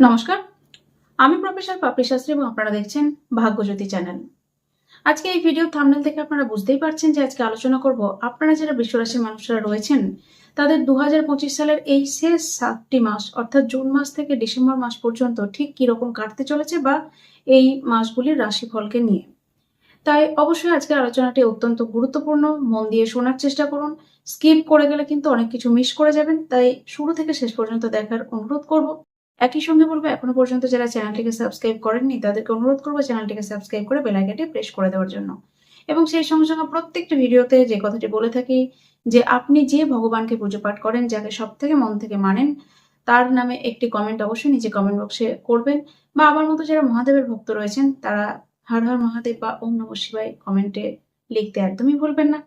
নমস্কার। আমি প্রফেসর পাপড়ি শাস্ত্রী এবং আপনারা দেখছেন ভাগ্যজ্যোতি চ্যানেল। আজকে এই ভিডিও থামনেল থেকে আপনারা বুঝতেই পারছেন যে আজকে আলোচনা করব আপনারা যারা বিশ্বরাশির মানুষরা রয়েছেন, তাদের দু হাজার পঁচিশ সালের এই শেষ সাতটি মাস, অর্থাৎ জুন মাস থেকে ডিসেম্বর মাস পর্যন্ত ঠিক কীরকম কাটতে চলেছে বা এই মাসগুলির রাশিফলকে নিয়ে। তাই অবশ্যই আজকের আলোচনাটি অত্যন্ত গুরুত্বপূর্ণ, মন দিয়ে শোনার চেষ্টা করুন। স্কিপ করে গেলে কিন্তু অনেক কিছু মিস করে যাবেন, তাই শুরু থেকে শেষ পর্যন্ত দেখার অনুরোধ করব। একই সঙ্গে বলব, এখনও পর্যন্ত যারা চ্যানেলটিকে সাবস্ক্রাইব করেননি, তাদেরকে অনুরোধ করব চ্যানেলটিকে সাবস্ক্রাইব করে বেল আইকনটি প্রেস করে দেওয়ার জন্য। এবং সেই সঙ্গে সঙ্গে প্রত্যেকটি ভিডিওতে যে কথাটি বলে থাকি, যে আপনি যে ভগবানকে পুজো পাঠ করেন, যাকে সব থেকে মন থেকে মানেন, তার নামে একটি কমেন্ট অবশ্যই নিচে কমেন্ট বক্সে করবেন। বা আমার মতো যারা মহাদেবের ভক্ত রয়েছেন, তারা হর হর মহাদেব বা ওম নম শিবায় কমেন্টে লিখতে একদমই ভুলবেন না।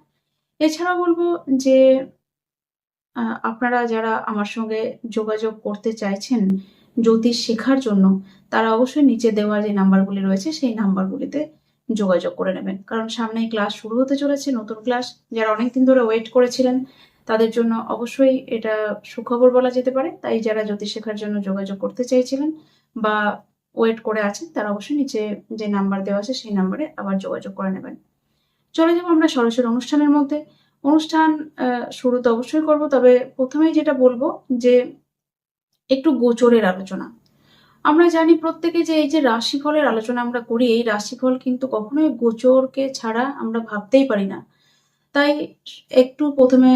এছাড়া বলব যে আপনারা যারা আমার সঙ্গে যোগাযোগ করতে চাইছেন জ্যোতিষ শেখার জন্য, তারা অবশ্যই নিচে দেওয়া যে নাম্বারগুলি রয়েছে, সেই নাম্বারগুলিতে যোগাযোগ করে নেবেন। কারণ সামনেই ক্লাস শুরু হতে চলেছে, নতুন ক্লাস। যারা অনেকদিন ধরে ওয়েট করেছিলেন, তাদের জন্য অবশ্যই এটা সুখবর বলা যেতে পারে। তাই যারা জ্যোতিষ শেখার জন্য যোগাযোগ করতে চাইছিলেন বা ওয়েট করে আছেন, তারা অবশ্যই নিচে যে নাম্বার দেওয়া আছে, সেই নাম্বারে আবার যোগাযোগ করে নেবেন। চলে যাব আমরা সরাসরি অনুষ্ঠানের মধ্যে। অনুষ্ঠান শুরু তো অবশ্যই করব, তবে প্রথমেই যেটা বলব যে একটু গোচরের আলোচনা। আমরা জানি প্রত্যেকে যে এই যে রাশিফলের আলোচনা আমরা করি, এই রাশিফল কিন্তু কখনোই গোচরকে ছাড়া আমরা ভাবতেই পারি না। তাই একটু প্রথমে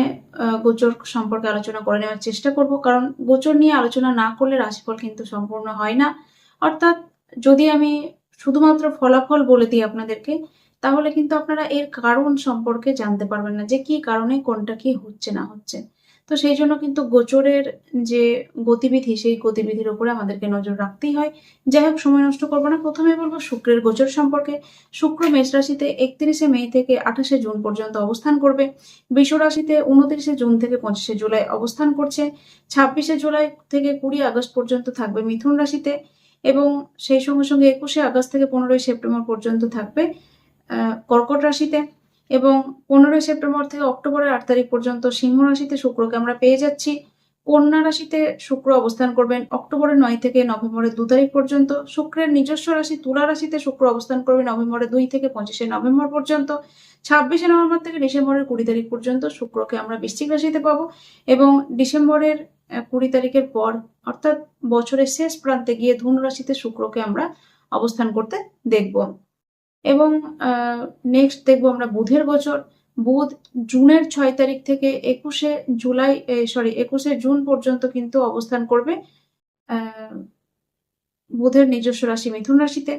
গোচর সম্পর্কে আলোচনা করে নেওয়ার চেষ্টা করব। কারণ গোচর নিয়ে আলোচনা না করলে রাশিফল কিন্তু সম্পূর্ণ হয় না। অর্থাৎ যদি আমি শুধুমাত্র ফলাফল বলে দিই আপনাদেরকে, তাহলে কিন্তু আপনারা এর কারণ সম্পর্কে জানতে পারবেন না যে কি কারণে কোনটা কি হচ্ছে না হচ্ছে। তো সেই জন্য কিন্তু গোচরের যে গতিবিধি, সেই গতিবিধির উপরে আমাদেরকে নজর রাখতেই হয়। যাই হোক, সময় নষ্ট করব না। প্রথমে বলব, শুক্রের গোচর সম্পর্কে। শুক্র মেষ রাশিতে একত্রিশে মে থেকে আঠাশে জুন পর্যন্ত অবস্থান করবে। বিশ্ব রাশিতে উনত্রিশে জুন থেকে পঁচিশে জুলাই অবস্থান করছে। ছাব্বিশে জুলাই থেকে কুড়ি আগস্ট পর্যন্ত থাকবে মিথুন রাশিতে এবং সেই সঙ্গে সঙ্গে একুশে আগস্ট থেকে পনেরোই সেপ্টেম্বর পর্যন্ত থাকবে কর্কট রাশিতে। এবং পনেরোই সেপ্টেম্বর থেকে অক্টোবরের আট তারিখ পর্যন্ত সিংহ রাশিতে শুক্রকে আমরা পেয়ে যাচ্ছি। কন্যা রাশিতে শুক্র অবস্থান করবেন অক্টোবরের নয় থেকে নভেম্বরের দু তারিখ পর্যন্ত। শুক্রের নিজস্ব রাশি তুলা রাশিতে শুক্র অবস্থান করবে নভেম্বরের দুই থেকে পঁচিশে নভেম্বর পর্যন্ত। ছাব্বিশে নভেম্বর থেকে ডিসেম্বরের কুড়ি তারিখ পর্যন্ত শুক্রকে আমরা বৃশ্চিক রাশিতে পাবো এবং ডিসেম্বরের কুড়ি তারিখের পর, অর্থাৎ বছরের শেষ প্রান্তে গিয়ে ধনু রাশিতে শুক্রকে আমরা অবস্থান করতে দেখব। এবং নেক্সট দেখব আমরা বুধের গোচর। বুধ জুনের ছয় তারিখ থেকে একুশে জুলাই সরি একুশে জুন পর্যন্ত কিন্তু অবস্থান করবে বুধের নিজস্ব রাশি মিথুন রাশিতে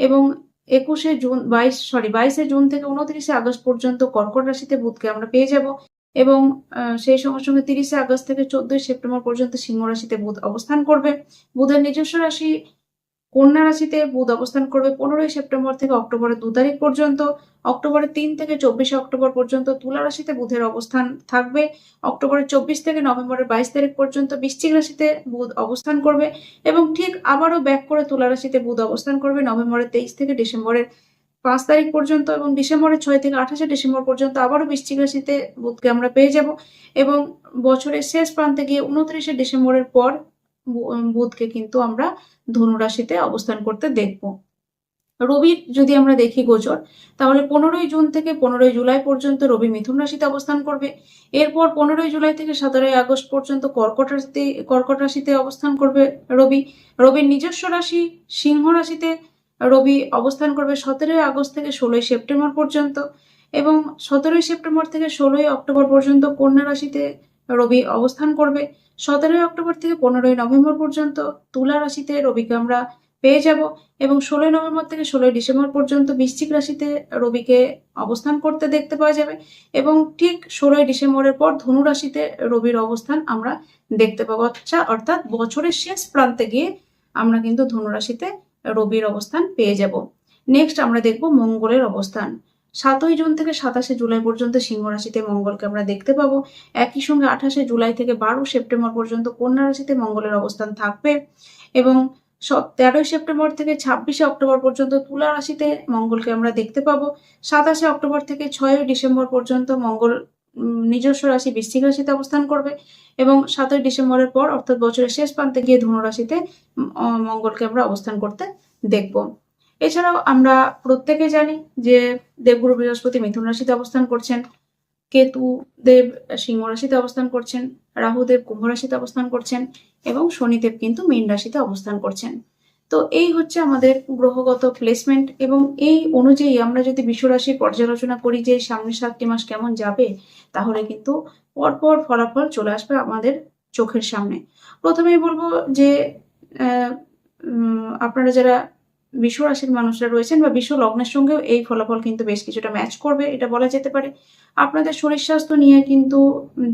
এবং একুশে জুন, বাইশ সরি বাইশে জুন থেকে উনত্রিশে আগস্ট পর্যন্ত কর্কট রাশিতে বুধকে আমরা পেয়ে যাব এবং সেই সঙ্গে সঙ্গে তিরিশে আগস্ট থেকে চোদ্দই সেপ্টেম্বর পর্যন্ত সিংহ রাশিতে বুধ অবস্থান করবে। বুধের নিজস্ব রাশি কন্যা রাশিতে বুধ অবস্থান করবে পনেরোই সেপ্টেম্বর থেকে অক্টোবরের দু তারিখ পর্যন্ত। অক্টোবরের তিন থেকে চব্বিশে অক্টোবর পর্যন্ত তুলা রাশিতে বুধের অবস্থান থাকবে। অক্টোবরের চব্বিশ থেকে নভেম্বরের বাইশ তারিখ পর্যন্ত বৃশ্চিক রাশিতে বুধ অবস্থান করবে এবং ঠিক আবারও ব্যাক করে তুলা রাশিতে বুধ অবস্থান করবে নভেম্বরের তেইশ থেকে ডিসেম্বরের পাঁচ তারিখ পর্যন্ত এবং ডিসেম্বরের ছয় থেকে আঠাশে ডিসেম্বর পর্যন্ত আবারও বৃশ্চিক রাশিতে বুধকে আমরা পেয়ে যাব এবং বছরের শেষ প্রান্তে গিয়ে উনত্রিশে ডিসেম্বরের পর বুধকে কিন্তু আমরা ধনু রাশিতে অবস্থান করতে দেখব। রবির যদি আমরা দেখি গোচর, তাহলে পনেরোই জুন থেকে পনেরোই জুলাই পর্যন্ত রবি মিথুন রাশিতে অবস্থান করবে। এরপর পনেরোই জুলাই থেকে সতেরোই আগস্ট পর্যন্ত কর্কট রাশিতে কর্কট রাশিতে অবস্থান করবে রবি। রবির নিজস্ব রাশি সিংহ রাশিতে রবি অবস্থান করবে সতেরোই আগস্ট থেকে ষোলোই সেপ্টেম্বর পর্যন্ত এবং সতেরোই সেপ্টেম্বর থেকে ষোলোই অক্টোবর পর্যন্ত কন্যা রাশিতে রবি অবস্থান করবে। সতেরোই অক্টোবর থেকে পনেরোই নভেম্বর পর্যন্ত তুলা রাশিতে রবিকে আমরা পেয়ে যাব এবং ষোলোই নভেম্বর থেকে ষোলোই ডিসেম্বর পর্যন্ত বৃশ্চিক রাশিতে রবিকে অবস্থান করতে দেখতে পাওয়া যাবে এবং ঠিক ষোলোই ডিসেম্বরের পর ধনু রাশিতে রবির অবস্থান আমরা দেখতে পাবো। আচ্ছা অর্থাৎ বছরের শেষ প্রান্তে গিয়ে আমরা কিন্তু ধনু রাশিতে রবির অবস্থান পেয়ে যাব। নেক্সট আমরা দেখব মঙ্গলের অবস্থান। সাতই জুন থেকে সাতাশে জুলাই পর্যন্ত সিংহ রাশিতে মঙ্গলকে আমরা দেখতে পাবো। একই সঙ্গে আঠাশে জুলাই থেকে বারো সেপ্টেম্বর পর্যন্ত কন্যা রাশিতে মঙ্গলের অবস্থান থাকবে এবং তেরোই সেপ্টেম্বর থেকে ছাব্বিশে অক্টোবর পর্যন্ত তুলা রাশিতে মঙ্গলকে আমরা দেখতে পাবো। সাতাশে অক্টোবর থেকে ছয়ই ডিসেম্বর পর্যন্ত মঙ্গল নিজস্ব রাশি বৃশ্চিক রাশিতে অবস্থান করবে এবং সাতই ডিসেম্বরের পর অর্থাৎ বছরের শেষ প্রান্তে গিয়ে ধনু রাশিতে মঙ্গলকে আমরা অবস্থান করতে দেখব। এছাড়াও আমরা প্রত্যেকে জানি যে দেবগুরু বৃহস্পতি মিথুন রাশিতে অবস্থান করছেন, কেতু দেব সিংহ রাশিতে অবস্থান করছেন রাহুদেব কুম্ভ রাশিতে অবস্থান করছেন এবং শনিদেব কিন্তু মীন রাশিতে অবস্থান করছেন। তো এই হচ্ছে আমাদের গ্রহগত প্লেসমেন্ট এবং এই অনুযায়ী আমরা যদি বিশ্বরাশি পর্যালোচনা করি যে সামনের সাতটি মাস কেমন যাবে, তাহলে কিন্তু পরপর ফলাফল চলে আসবে আমাদের চোখের সামনে। প্রথমেই বলব যে আপনারা যারা বিশ্ব রাশির মানুষরা রয়েছেন বা বিশ্ব লগ্নের সঙ্গেও এই ফলাফল কিন্তু বেশ কিছুটা ম্যাচ করবে, এটা বলা যেতে পারে। আপনাদের শরীর স্বাস্থ্য নিয়ে কিন্তু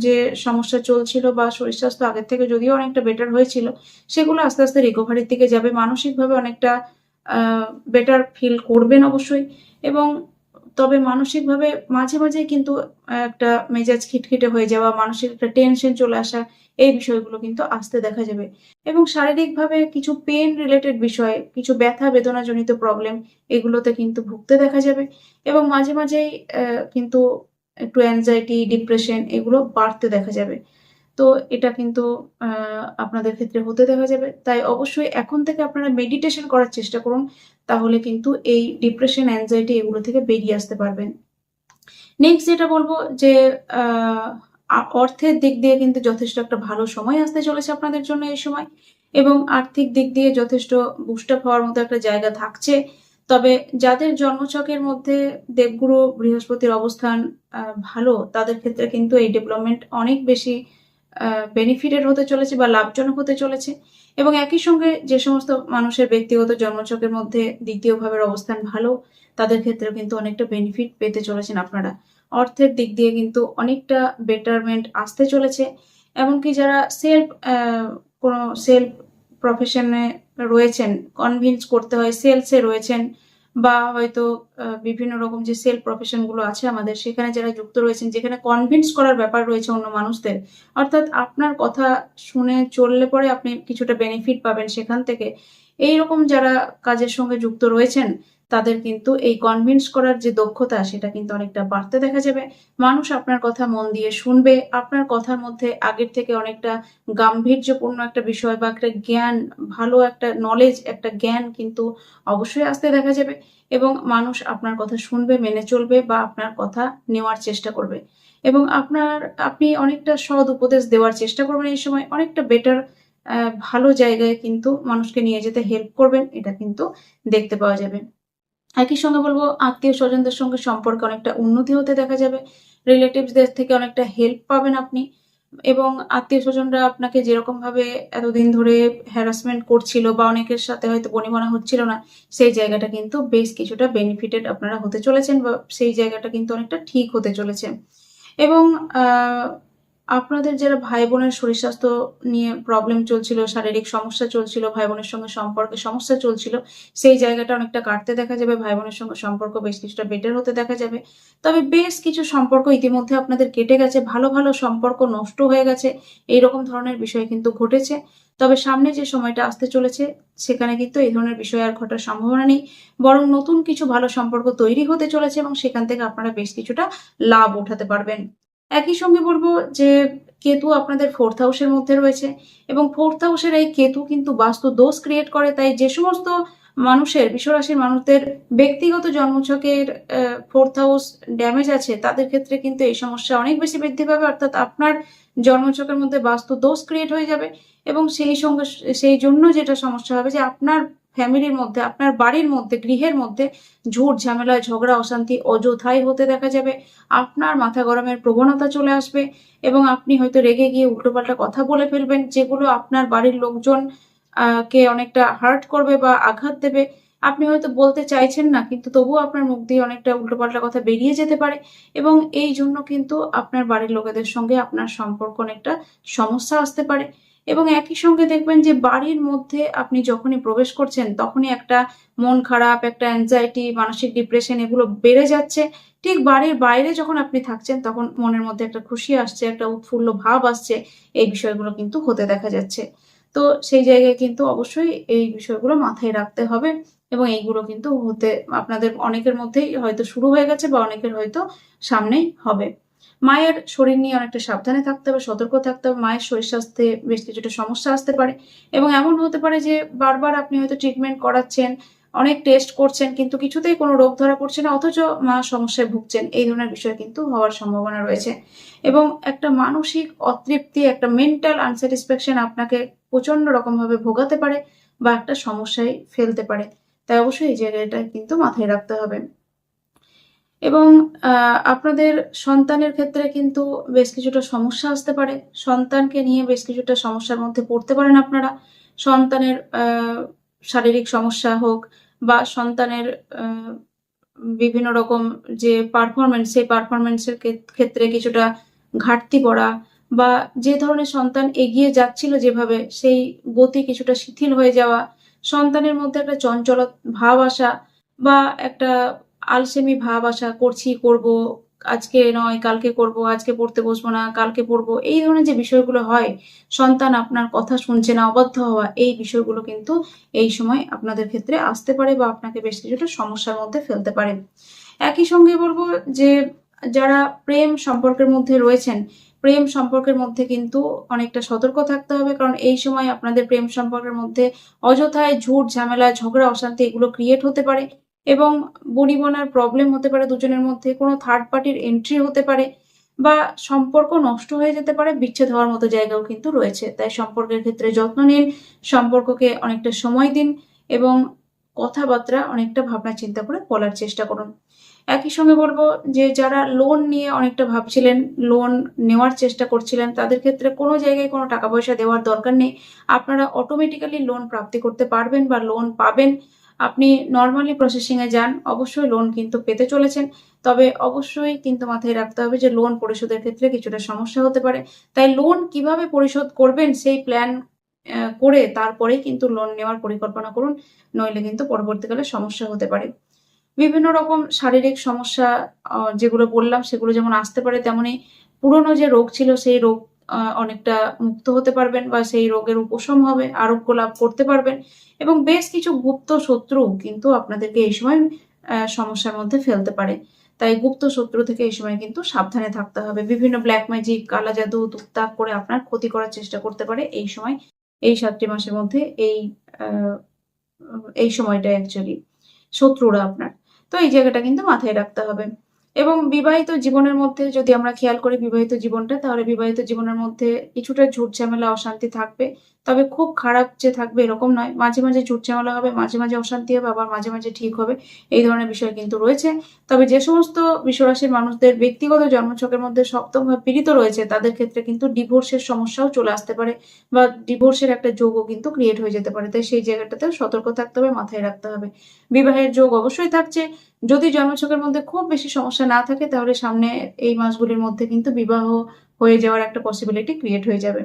যে সমস্যা চলছিল বা শরীর স্বাস্থ্য আগের থেকে যদিও অনেকটা বেটার হয়েছিল, সেগুলো আস্তে আস্তে রিকভারির দিকে যাবে। মানসিকভাবে অনেকটা বেটার ফিল করবেন অবশ্যই। এবং তবে মানসিকভাবে মাঝে মাঝে কিন্তু একটা মেজাজ খিটখিটে হয়ে যাওয়া, মানসিক একটা টেনশন চলে আসা, এই বিষয়গুলো কিন্তু আসতে দেখা যাবে। এবং শারীরিকভাবে কিছু পেন রিলেটেড বিষয়, কিছু ব্যথা বেদনাজনিত প্রবলেম এগুলোতে কিন্তু ভুগতে দেখা যাবে। এবং মাঝে মাঝেই কিন্তু একটু অ্যাংজাইটি ডিপ্রেশন এগুলো বাড়তে দেখা যাবে। তো এটা কিন্তু আপনাদের ক্ষেত্রে হতে দেখা যাবে। তাই অবশ্যই এখন থেকে আপনারা মেডিটেশন করার চেষ্টা করুন। তাহলে কিন্তু এই ডিপ্রেশন অ্যাংজাইটি এগুলো থেকে বেরিয়ে আসতে পারবেন। নেক্সট যেটা বলব যে অর্থের দিক দিয়ে কিন্তু যথেষ্ট একটা ভালো সময় আসতে চলেছে আপনাদের জন্য এই সময় এবং আর্থিক দিক দিয়ে যথেষ্ট বুস্ট হওয়ার মতো একটা জায়গা থাকছে। তবে যাদের জন্মছকের মধ্যে দেবগুরু বৃহস্পতির অবস্থান ভালো, তাদের ক্ষেত্রে কিন্তু এই ডেভেলপমেন্ট অনেক বেশি বেনিফিটেড হতে চলেছে বা লাভজনক হতে চলেছে। এবং একই সঙ্গে যে সমস্ত মানুষের ব্যক্তিগত জন্মছকের মধ্যে দ্বিতীয় ভাবের অবস্থান ভালো, তাদের ক্ষেত্রেও কিন্তু অনেকটা বেনিফিট পেতে চলেছেন আপনারা। অর্থের দিক দিয়ে কিন্তু অনেকটা বেটারমেন্ট আসতে চলেছে। এমনকি যারা সেলফ কোনো সেলফ প্রফেশনে রয়েছেন কনভিন্স করতে হয় সেলসে রয়েছেন বা হয়তো বিভিন্ন রকম যে সেল প্রফেশনগুলো আছে আমাদের, সেখানে যারা যুক্ত রয়েছেন, যেখানে কনভিন্স করার ব্যাপার রয়েছে অন্য মানুষদের, অর্থাৎ আপনার কথা শুনে চললে পরে আপনি কিছুটা বেনিফিট পাবেন সেখান থেকে। এই রকম যারা কাজের সঙ্গে যুক্ত রয়েছেন তাদের কিন্তু এই কনভিন্স করার যে দক্ষতা, সেটা কিন্তু অনেকটা বাড়তে দেখা যাবে। মানুষ আপনার কথা মন দিয়ে শুনবে। আপনার কথার মধ্যে আগের থেকে অনেকটা গাম্ভীর্যপূর্ণ একটা বিষয় বা একটা জ্ঞান, ভালো একটা নলেজ একটা জ্ঞান কিন্তু অবশ্যই আসতে দেখা যাবে এবং মানুষ আপনার কথা শুনবে, মেনে চলবে বা আপনার কথা নেওয়ার চেষ্টা করবে। এবং আপনার, আপনি অনেকটা সৎ উপদেশ দেওয়ার চেষ্টা করবেন এই সময়। অনেকটা বেটার ভালো জায়গায় কিন্তু মানুষকে নিয়ে যেতে হেল্প করবেন। এটা কিন্তু দেখতে পাওয়া যাবে। একই সঙ্গে বলব আত্মীয় স্বজনদের সঙ্গে সম্পর্কে অনেকটা উন্নতি হতে দেখা যাবে। রিলেটিভসদের থেকে অনেকটা হেল্প পাবেন আপনি। এবং আত্মীয় স্বজনরা আপনাকে যেরকম ভাবে এতদিন ধরে হ্যারাসমেন্ট করছিল বা অনেকের সাথে হয়তো বনিবনা হচ্ছিল না, সেই জায়গাটা কিন্তু বেশ কিছুটা বেনিফিটেড আপনারা হতে চলেছেন বা সেই জায়গাটা কিন্তু অনেকটা ঠিক হতে চলেছে। এবং আপনাদের যারা ভাই বোনের শরীর স্বাস্থ্য নিয়ে প্রবলেম চলছিল, শারীরিক সমস্যা চলছিল ভাই বোনের সঙ্গে সম্পর্কে সমস্যা চলছিল, সেই জায়গাটা অনেকটা কাটতে দেখা যাবে ভাই বোনের সঙ্গে সম্পর্ক বেশ কিছুটা বেটার হতে দেখা যাবে। তবে বেশ কিছু সম্পর্ক ইতিমধ্যে আপনাদের কেটে গেছে, ভালো ভালো সম্পর্ক নষ্ট হয়ে গেছে, এইরকম ধরনের বিষয় কিন্তু ঘটেছে। তবে সামনে যে সময়টা আসতে চলেছে, সেখানে কিন্তু এই ধরনের বিষয় আর ঘটার সম্ভাবনা নেই। বরং নতুন কিছু ভালো সম্পর্ক তৈরি হতে চলেছে এবং সেখান থেকে আপনারা বেশ কিছুটা লাভ উঠাতে পারবেন। একই সঙ্গে বলব যে কেতু আপনাদের ফোর্থ হাউসের মধ্যে রয়েছে এবং ফোর্থ হাউসের এই কেতু কিন্তু বাস্তু দোষ ক্রিয়েট করে, তাই যে সমস্ত মানুষের, বিশ্বরাশির মানুষদের ব্যক্তিগত জন্মছকের ফোর্থ হাউস ড্যামেজ আছে, তাদের ক্ষেত্রে কিন্তু এই সমস্যা অনেক বেশি বৃদ্ধি পাবে, অর্থাৎ আপনার জন্মছকের মধ্যে বাস্তু দোষ ক্রিয়েট হয়ে যাবে এবং সেই সঙ্গে, সেই জন্য যেটা সমস্যা হবে যে আপনার ফ্যামিলির মধ্যে, আপনার বাড়ির মধ্যে, গৃহের মধ্যে ঝুট ঝামেলা, ঝগড়া, অশান্তি অযথাই হতে দেখা যাবে। আপনার মাথা গরমের প্রবণতা চলে আসবে এবং আপনি হয়তো রেগে গিয়ে উল্টোপাল্টা কথা বলে ফেলবেন, যেগুলো আপনার বাড়ির লোকজন কে অনেকটা হার্ট করবে বা আঘাত দেবে। আপনি হয়তো বলতে চাইছেন না, কিন্তু তবুও আপনার মুখ দিয়ে অনেকটা উল্টোপাল্টা কথা বেরিয়ে যেতে পারে এবং এই জন্য কিন্তু আপনার বাড়ির লোকেদের সঙ্গে আপনার সম্পর্ক অনেকটা সমস্যা আসতে পারে। এবং একই সঙ্গে দেখবেন যে বাড়ির মধ্যে আপনি যখনই প্রবেশ করছেন, তখনই একটা মন খারাপ, একটা অ্যাংজাইটি মানসিক ডিপ্রেশন এগুলো বেড়ে যাচ্ছে। ঠিক বাড়ির বাইরে যখন আপনি থাকছেন, তখন মনের মধ্যে একটা খুশি আসছে, একটা উৎফুল্ল ভাব আসছে, এই বিষয়গুলো কিন্তু হতে দেখা যাচ্ছে। তো সেই জায়গায় কিন্তু অবশ্যই এই বিষয়গুলো মাথায় রাখতে হবে এবং এইগুলো কিন্তু হতে আপনাদের অনেকের মধ্যেই হয়তো শুরু হয়ে গেছে বা অনেকের হয়তো সামনেই হবে। মায়ের শরীর নিয়ে অনেকটা সাবধানে থাকতে হবে, সতর্ক থাকতে হবে, মায়ের শরীর স্বাস্থ্যে বেশ কিছুটা সমস্যা আসতে পারে। এবং এমন হতে পারে যে বারবার আপনি হয়তো ট্রিটমেন্ট করাচ্ছেন, অনেক টেস্ট করছেন, কিন্তু কিছুতেই কোনো রোগ ধরা পড়ছে না, অথচ মা সমস্যায় ভুগছেন, এই ধরনের বিষয় কিন্তু হওয়ার সম্ভাবনা রয়েছে। এবং একটা মানসিক অতৃপ্তি, একটা মেন্টাল আনস্যাটিসফ্যাকশন আপনাকে প্রচণ্ড রকমভাবে ভোগাতে পারে বা একটা সমস্যায় ফেলতে পারে। তাই অবশ্যই এই জায়গাটা কিন্তু মাথায় রাখতে হবে। এবং আপনাদের সন্তানের ক্ষেত্রে কিন্তু বেশ কিছুটা সমস্যা আসতে পারে। সন্তানকে নিয়ে বেশ কিছুটা সমস্যার মধ্যে পড়তে পারেন আপনারা। সন্তানের শারীরিক সমস্যা হোক বা সন্তানের বিভিন্ন রকম যে পারফরমেন্স সেই পারফরমেন্সের ক্ষেত্রে কিছুটা ঘাটতি পড়া বা যে ধরনের সন্তান এগিয়ে যাচ্ছিল যেভাবে, সেই গতি কিছুটা শিথিল হয়ে যাওয়া, সন্তানের মধ্যে একটা চঞ্চল ভাব আসা বা একটা আলসেমি ভাব আসা করছি করব, আজকে নয়, কালকে করব, আজকে পড়তে বসবো না, কালকে পড়ব, এই ধরনের যে বিষয়গুলো হয়, সন্তান আপনার কথা শুনছে না, অবাধ্য হওয়া, এই বিষয়গুলো কিন্তু এই সময় আপনাদের ক্ষেত্রে আসতে পারে বা আপনাকে বেশ কিছুটা সমস্যার মধ্যে ফেলতে পারে। একই সঙ্গে বলব যে, যারা প্রেম সম্পর্কের মধ্যে রয়েছেন, প্রেম সম্পর্কের মধ্যে কিন্তু অনেকটা সতর্ক থাকতে হবে, কারণ এই সময় আপনাদের প্রেম সম্পর্কের মধ্যে অযথায় ঝুট, ঝামেলা, ঝগড়া, অশান্তি এগুলো ক্রিয়েট হতে পারে। এবং বনিবনার প্রবলেম হতে পারে দুজনের মধ্যে, কোনো থার্ড পার্টির এন্ট্রি হতে পারে বা সম্পর্ক নষ্ট হয়ে যেতে পারে, বিচ্ছেদ হওয়ার মতো জায়গাও কিন্তু রয়েছে। তাই সম্পর্কের ক্ষেত্রে যত্ন নিন, সম্পর্ককে অনেকটা সময় দিন এবং কথাবার্তা অনেকটা ভাবনা চিন্তা করে বলার চেষ্টা করুন। একই সঙ্গে বলব যে যারা লোন নিয়ে অনেকটা ভাবছিলেন লোন নেওয়ার চেষ্টা করছিলেন, তাদের ক্ষেত্রে কোনো জায়গায় কোনো টাকা পয়সা দেওয়ার দরকার নেই। আপনারা অটোমেটিক্যালি লোন প্রাপ্তি করতে পারবেন বা লোন পাবেন। আপনি নর্মালি প্রসেসিংয়ে যান, অবশ্যই লোন কিন্তু পেতে চলেছেন, তবে অবশ্যই কিন্তু মাথায় রাখতে হবে যে লোন পরিশোধের ক্ষেত্রে কিছুটা সমস্যা হতে পারে। তাই লোন কীভাবে পরিশোধ করবেন সেই প্ল্যান করে তারপরেই কিন্তু লোন নেওয়ার পরিকল্পনা করুন, নইলে কিন্তু পরবর্তীকালে সমস্যা হতে পারে। বিভিন্ন রকম শারীরিক সমস্যা যেগুলো বললাম, সেগুলো যেমন আসতে পারে, তেমনি পুরনো যে রোগ ছিল, সেই রোগ অনেকটা মুক্ত হতে পারবেন বা সেই রোগের উপশম হবে, আরোগ্য লাভ করতে পারবেন। এবং বেশ কিছু গুপ্ত শত্রু কিন্তু আপনাদেরকে এই সময় সমস্যার মধ্যে ফেলতে পারে। তাই গুপ্ত শত্রু থেকে এই সময় কিন্তু সাবধানে থাকতে হবে। বিভিন্ন ব্ল্যাক ম্যাজিক কালা জাদু তুকতাক করে আপনার ক্ষতি করার চেষ্টা করতে পারে এই সময়, এই সাতটি মাসের মধ্যে এই এই সময়টা অ্যাকচুয়ালি শত্রুরা আপনার। তো এই জায়গাটা কিন্তু মাথায় রাখতে হবে। এবং বিবাহিত জীবনের মধ্যে যদি আমরা খেয়াল করি বিবাহিত জীবনটা, তাহলে বিবাহিত জীবনের মধ্যে কিছুটা ঝুট ঝামেলা, অশান্তি থাকবে। তবে খুব খারাপ যে থাকবে এরকম নয়। মাঝে মাঝে ঝুট ঝামেলা হবে, মাঝে মাঝে অশান্তি হবে, আবার মাঝে মাঝে ঠিক হবে। এই ধরনের বিষয় কিন্তু রয়েছে। তবে যে সমস্ত বিশ্বরাশির মানুষদের ব্যক্তিগত জন্মছকের মধ্যে সপ্তম ভাব পীড়িত রয়েছে, তাদের ক্ষেত্রে কিন্তু ডিভোর্সের সমস্যাও চলে আসতে পারে বা ডিভোর্সের একটা যোগও কিন্তু ক্রিয়েট হয়ে যেতে পারে। তাই সেই জায়গাটাতেও সতর্ক থাকতে হবে, মাথায় রাখতে হবে। বিবাহের যোগ অবশ্যই থাকছে। যদি জন্মছকের মধ্যে খুব বেশি সমস্যা না থাকে, তাহলে সামনে এই মাসগুলির মধ্যে কিন্তু বিবাহ হয়ে যাওয়ার একটা পসিবিলিটি ক্রিয়েট হয়ে যাবে।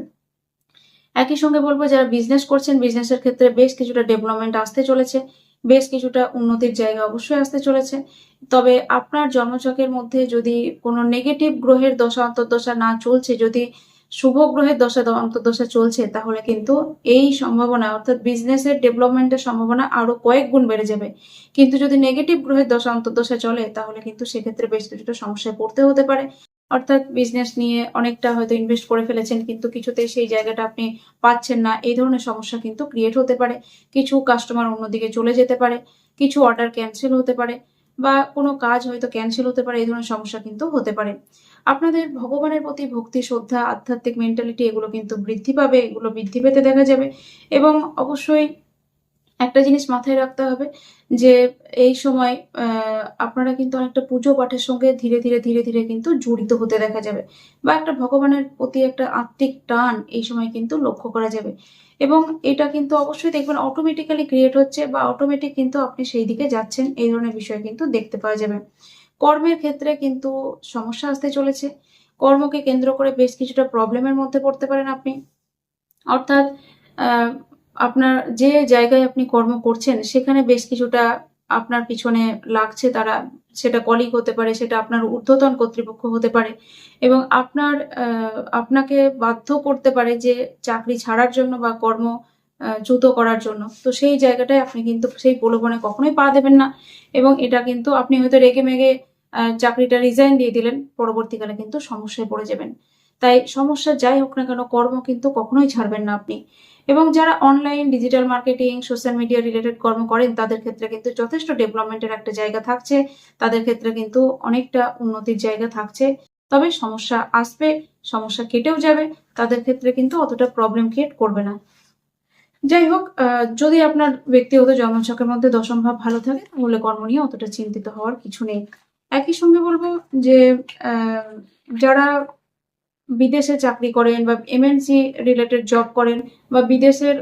একই সঙ্গে বলব, যারা বিজনেস করছেন বিজনেসের ক্ষেত্রে বেশ কিছুটা ডেভেলপমেন্ট আসতে চলেছে। বেশ কিছুটা উন্নতির জায়গা অবশ্যই আসতে চলেছে। তবে আপনার জন্মচকের মধ্যে যদি কোনো নেগেটিভ গ্রহের দশা, অন্তর্দশা না চলছে, যদি শুভ গ্রহের দশা, অন্তর্দশা চলছে, তাহলে কিন্তু এই সম্ভাবনা, অর্থাৎ বিজনেসের ডেভেলপমেন্টের সম্ভাবনা আরও কয়েক গুণ বেড়ে যাবে। কিন্তু যদি নেগেটিভ গ্রহের দশা, অন্তর্দশা চলে, তাহলে কিন্তু সেক্ষেত্রে বেশ কিছুটা সমস্যায় পড়তে হতে পারে। অর্থাৎ বিজনেস নিয়ে অনেকটা হয়তো ইনভেস্ট করে ফেলেছেন, কিন্তু কিছুতেই সেই জায়গাটা আপনি পাচ্ছেন না। এই ধরনের সমস্যা কিন্তু ক্রিয়েট হতে পারে। কিছু কাস্টমার অন্যদিকে চলে যেতে পারে, কিছু অর্ডার ক্যান্সেল হতে পারে, বা কোনো কাজ হয়তো ক্যান্সেল হতে পারে, এই ধরনের সমস্যা কিন্তু হতে পারে। আপনাদের ভগবানের প্রতি ভক্তি, শ্রদ্ধা, আধ্যাত্মিক মেন্টালিটি এগুলো কিন্তু বৃদ্ধি পাবে, এগুলো বৃদ্ধি পেতে দেখা যাবে এবং অবশ্যই একটা জিনিস মাথায় রাখতে হবে যে এই সময় আপনারা কিন্তু অনেকটা পুজো পাঠের সঙ্গে ধীরে ধীরে ধীরে ধীরে কিন্তু জড়িত হতে দেখা যাবে বা একটা ভগবানের প্রতি একটা আত্মিক টান এই সময় কিন্তু লক্ষ্য করা যাবে। এবং এটা কিন্তু অবশ্যই দেখবেন অটোমেটিক্যালি ক্রিয়েট হচ্ছে বা অটোমেটিক কিন্তু আপনি সেই দিকে যাচ্ছেন, এই ধরনের বিষয় কিন্তু দেখতে পাওয়া যাবে। কর্মের ক্ষেত্রে কিন্তু সমস্যা আসতে চলেছে। কর্মকে কেন্দ্র করে বেশ কিছুটা প্রবলেমের মধ্যে পড়তে পারেন আপনি। অর্থাৎ আপনার যে জায়গায় আপনি কর্ম করছেন, সেখানে বেশ কিছুটা আপনার পিছনে লাগছে, তারা সেটা কলিগ হতে পারে, সেটা আপনার ঊর্ধ্বতন কর্তৃপক্ষ হতে পারে এবং আপনার আপনাকে বাধ্য করতে পারে যে চাকরি ছাড়ার জন্য বা কর্ম চ্যুত করার জন্য। তো সেই জায়গাটায় আপনি কিন্তু সেই প্রলোভনে কখনোই পা দেবেন না এবং এটা কিন্তু আপনি হয়তো রেগে মেগে চাকরিটা রিজাইন দিয়ে দিলেন, পরবর্তীকালে কিন্তু সমস্যায় পড়ে যাবেন। তাই সমস্যা যাই হোক না কেন, কর্ম কিন্তু কখনোই ছাড়বেন না আপনি। এবং যারা online digital marketing social media related কর্ম করেন, তাদের ক্ষেত্রে কিন্তু যথেষ্ট ডেভেলপমেন্টের একটা জায়গা থাকছে। তাদের ক্ষেত্রে কিন্তু অনেকটা উন্নতির জায়গা থাকছে। তবে সমস্যা আসবে, সমস্যা কেটেও যাবে, তাদের ক্ষেত্রে কিন্তু অতটা প্রবলেম ক্রিয়েট করবে না। যাই হোক যদি আপনার ব্যক্তিগত জন্মছকের মধ্যে দশম ভাব ভালো থাকে, তাহলে কর্ম নিয়ে অতটা চিন্তিত হওয়ার কিছু নেই। একই সঙ্গে বলব যে যারা বিদেশে চাকরি করেন বা এমএনসি রিলেটেড জব করেন বা বিদেশের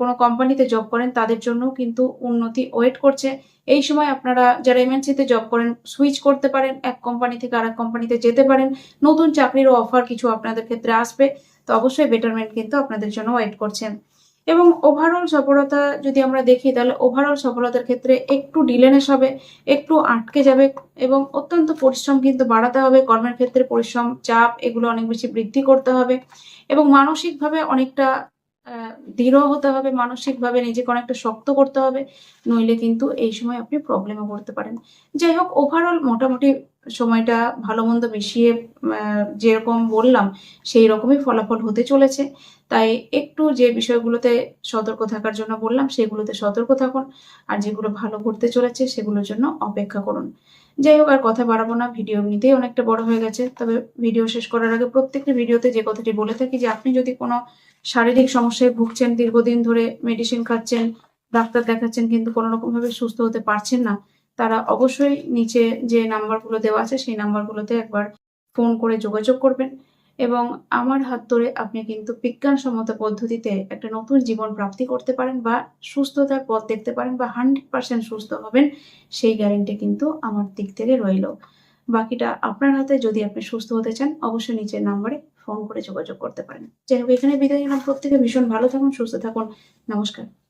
কোনো কোম্পানিতে জব করেন, তাদের জন্য কিন্তু উন্নতি ওয়েট করছে। এই সময় আপনারা যারা এমএনসিতে জব করেন সুইচ করতে পারেন, এক কোম্পানি থেকে আরেক কোম্পানিতে যেতে পারেন। নতুন চাকরিরও অফার কিছু আপনাদের ক্ষেত্রে আসবে। তো অবশ্যই বেটারমেন্ট কিন্তু আপনাদের জন্য ওয়েট করছে এবং ওভারঅল সফলতা যদি আমরা দেখি, তাহলে ওভারঅল সফলতার ক্ষেত্রে একটু ডিলেনেস হবে, একটু আটকে যাবে এবং অত্যন্ত পরিশ্রম কিন্তু বাড়াতে হবে। কর্মের ক্ষেত্রে পরিশ্রম, চাপ, এগুলো অনেক বেশি বৃদ্ধি করতে হবে এবং মানসিকভাবে অনেকটা দৃঢ় হতে হবে। মানসিকভাবে নিজেকে অনেকটা শক্ত করতে হবে। নইলে কিন্তু এই সময় আপনি প্রবলেমে পড়তে পারেন। যাই হোক ওভারঅল মোটামুটি সময়টা ভালো মন্দ মিশিয়ে যেরকম বললাম, সেই রকমই ফলাফল হতে চলেছে। তাই একটু যে বিষয়গুলোতে সতর্ক থাকার জন্য বললাম, সেগুলোতে সতর্ক থাকুন আর যেগুলো ভালো ঘটতে চলেছে সেগুলোর জন্য অপেক্ষা করুন। যাই হোক, আর কথা বাড়াবো না, ভিডিও এমনিতেই অনেকটা বড় হয়ে গেছে, তবে ভিডিও শেষ করার আগে প্রত্যেকটি ভিডিওতে যে কথাটি বলে থাকি যে, আপনি যদি কোনো শারীরিক সমস্যায় ভুগছেন, দীর্ঘদিন ধরে মেডিসিন খাচ্ছেন, ডাক্তার দেখাচ্ছেন, কিন্তু কোনো রকম ভাবে সুস্থ হতে পারছেন না তারা অবশ্যই নিচে যে নাম্বারগুলো দেওয়া আছে, সেই নাম্বারগুলোতে একবার ফোন করে যোগাযোগ করবেন। এবং আমার হাত ধরে আপনি কিন্তু বিজ্ঞানসম্মত পদ্ধতিতে একটা নতুন জীবন প্রাপ্তি করতে পারেন বা সুস্থতার পথ দেখতে পারেন বা হান্ড্রেড পার্সেন্ট সুস্থ হবেন, সেই গ্যারেন্টি কিন্তু আমার দিক থেকে রইল। বাকিটা আপনার হাতে যদি আপনি সুস্থ হতে চান, অবশ্যই নিচের নাম্বারে ফোন করে যোগাযোগ করতে পারেন। যাই হোক, এখানে বিদায় প্রত্যেকে ভীষণ ভালো থাকুন, সুস্থ থাকুন। নমস্কার।